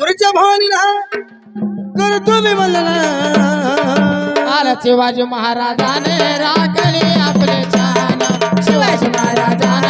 पुढच्या भावानीला करतो मी वंदना शिवाजी महाराजाने राखली आपले छान. शिवाजी महाराजाने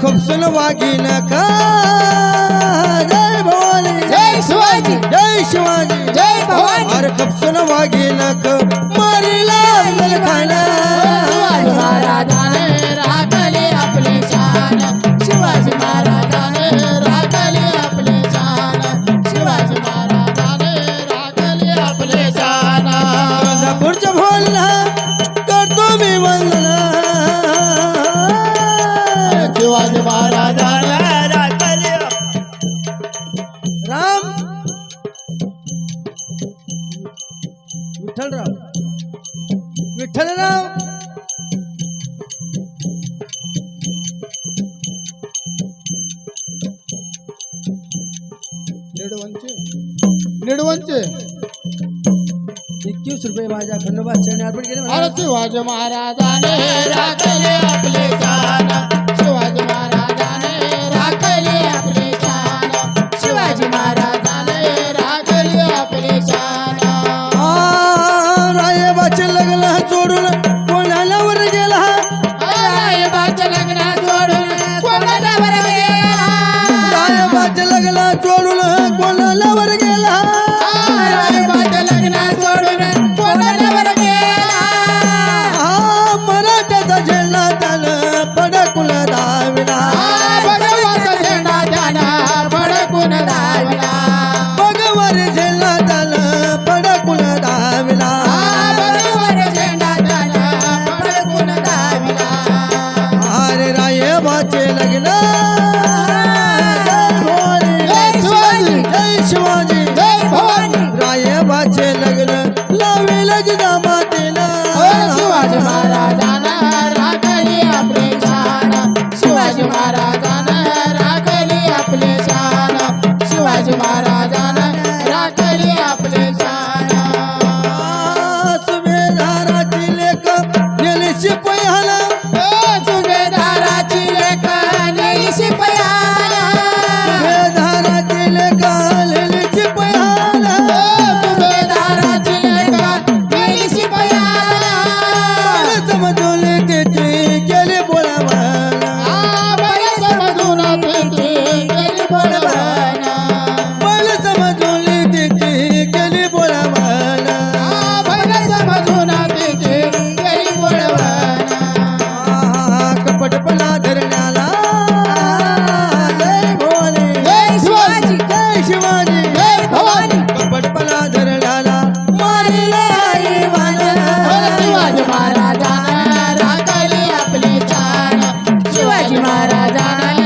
खूप वागीन का? जय भवानी। जय शिवाजी। जय शिवाजी। जय भवानी। अरे खुपसून वागीन का? मारीला खाना। विठ्ठलराव. निडवंचे. निडवंचे. एकवीस रुपये माझ्या खंडोबा चरणी अर्पण केले. महाराज महाराजाने राखले आपले जाना கொள்ளல வருங்க i da da da